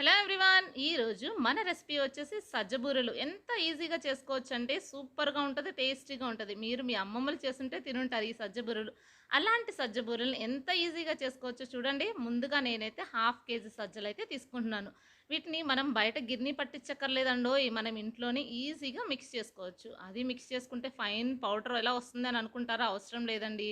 Hello everyone ఈరోజు మన recipe వచ్చేసి సజ్జబూరలు. ఎంత ఈజీగా చేసుకోవచ్చు అంటే సూపర్గా ఉంటుంది టేస్టీగా ఉంటుంది. మీరు మీ అమ్మమ్మలు చేస్తుంటే తినుంటారు ఈ సజ్జబూరలు. అలాంటి సజ్జబూరెలను ఎంత ఈజీగా చేసుకోవచ్చో చూడండి. ముందుగా నేనైతే హాఫ్ కేజీ సజ్జలు అయితే తీసుకుంటున్నాను. వీటిని మనం బయట గిర్నీ పట్టించక్కర్లేదండో మనం ఇంట్లోనే ఈజీగా మిక్స్ చేసుకోవచ్చు. అది మిక్స్ చేసుకుంటే ఫైన్ పౌడర్ ఎలా వస్తుందని అనుకుంటారా? అవసరం లేదండి.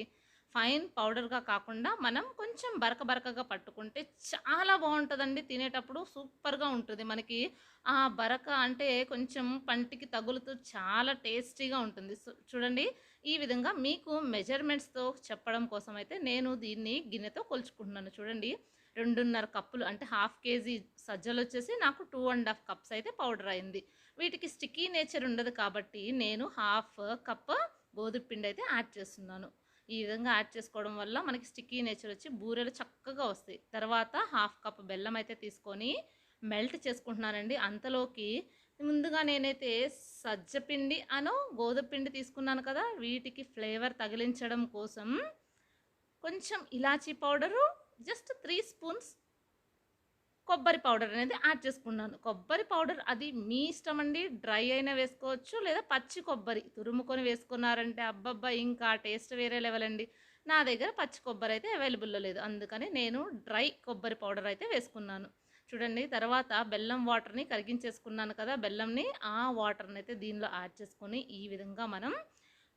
ఫైన్ పౌడర్గా కాకుండా మనం కొంచెం బరక బరకగా పట్టుకుంటే చాలా బాగుంటుందండి. తినేటప్పుడు సూపర్గా ఉంటుంది. మనకి ఆ బరక అంటే కొంచెం పంటికి తగులుతూ చాలా టేస్టీగా ఉంటుంది. సో చూడండి ఈ విధంగా మీకు మెజర్మెంట్స్తో చెప్పడం కోసం అయితే నేను దీన్ని గిన్నెతో కొలుచుకుంటున్నాను. చూడండి రెండున్నర కప్పులు అంటే హాఫ్ కేజీ సజ్జలు వచ్చేసి నాకు టూ అండ్ హాఫ్ కప్స్ అయితే పౌడర్ అయింది. వీటికి స్టిక్కీ నేచర్ ఉండదు కాబట్టి నేను హాఫ్ కప్ గోధుమ పిండి అయితే యాడ్ చేస్తున్నాను. ఈ విధంగా యాడ్ చేసుకోవడం వల్ల మనకి స్టిక్కీ నేచర్ వచ్చి బూరెలు చక్కగా వస్తాయి. తర్వాత హాఫ్ కప్ బెల్లం అయితే తీసుకొని మెల్ట్ చేసుకుంటున్నానండి. అంతలోకి ముందుగా నేనైతే సజ్జపిండి అనో గోధుమ పిండి తీసుకున్నాను కదా వీటికి ఫ్లేవర్ తగిలించడం కోసం కొంచెం ఇలాచీ పౌడరు జస్ట్ త్రీ స్పూన్స్ కొబ్బరి పౌడర్ అనేది యాడ్ చేసుకున్నాను. కొబ్బరి పౌడర్ అది మీ ఇష్టం అండి డ్రై అయినా వేసుకోవచ్చు లేదా పచ్చి కొబ్బరి తురుముకొని వేసుకున్నారంటే అబ్బబ్బా ఇంకా టేస్ట్ వేరే లెవెల్ అండి. నా దగ్గర పచ్చి కొబ్బరి అయితే అవైలబుల్లో లేదు. అందుకని నేను డ్రై కొబ్బరి పౌడర్ అయితే వేసుకున్నాను. చూడండి తర్వాత బెల్లం వాటర్ని కరిగించేసుకున్నాను కదా బెల్లంని ఆ వాటర్ని అయితే దీనిలో యాడ్ చేసుకొని ఈ విధంగా మనం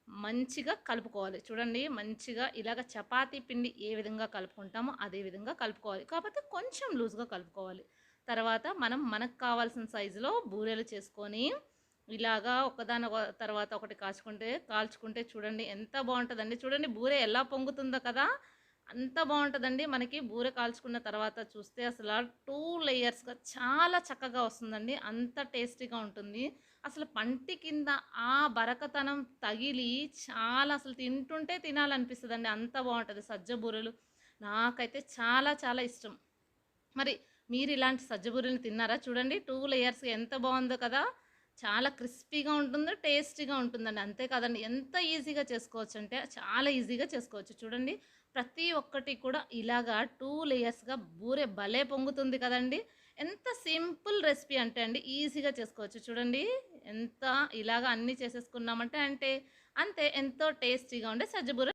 మంచిగా కలుపుకోవాలి. చూడండి మంచిగా ఇలాగ చపాతీ పిండి ఏ విధంగా కలుపుకుంటామో అదే విధంగా కలుపుకోవాలి. కాకపోతే కొంచెం లూజ్గా కలుపుకోవాలి. తర్వాత మనం మనకు కావాల్సిన సైజులో బూరెలు చేసుకొని ఇలాగా ఒకదాని ఒక- తర్వాత ఒకటి కాచుకుంటే కాల్చుకుంటే చూడండి ఎంత బాగుంటుందండి. చూడండి బూరె ఎలా పొంగుతుందో కదా! అంత బాగుంటుందండి మనకి బూరె కాల్చుకున్న తర్వాత చూస్తే అసలు టూ లేయర్స్గా చాలా చక్కగా వస్తుందండి. అంత టేస్టీగా ఉంటుంది. అసలు పంటి కింద ఆ బరకతనం తగిలి చాలా అసలు తింటుంటే తినాలనిపిస్తుందండి. అంత బాగుంటుంది సజ్జ బూరెలు. నాకైతే చాలా చాలా ఇష్టం. మరి మీరు ఇలాంటి సజ్జ బూరెలు తిన్నారా? చూడండి టూ లేయర్స్ ఎంత బాగుందో కదా! చాలా క్రిస్పీగా ఉంటుంది టేస్టీగా ఉంటుందండి. అంతే కదండి. ఎంత ఈజీగా చేసుకోవచ్చు అంటే చాలా ఈజీగా చేసుకోవచ్చు. చూడండి ప్రతి ఒక్కటి కూడా ఇలాగా టూ లేయర్స్గా బూరె భలే పొంగుతుంది కదండి. ఎంత సింపుల్ రెసిపీ అంటే అండి ఈజీగా చేసుకోవచ్చు. చూడండి ఎంత ఇలాగ అన్నీ చేసేసుకున్నామంటే అంటే అంతే ఎంతో టేస్టీగా ఉండే సజ్జబూర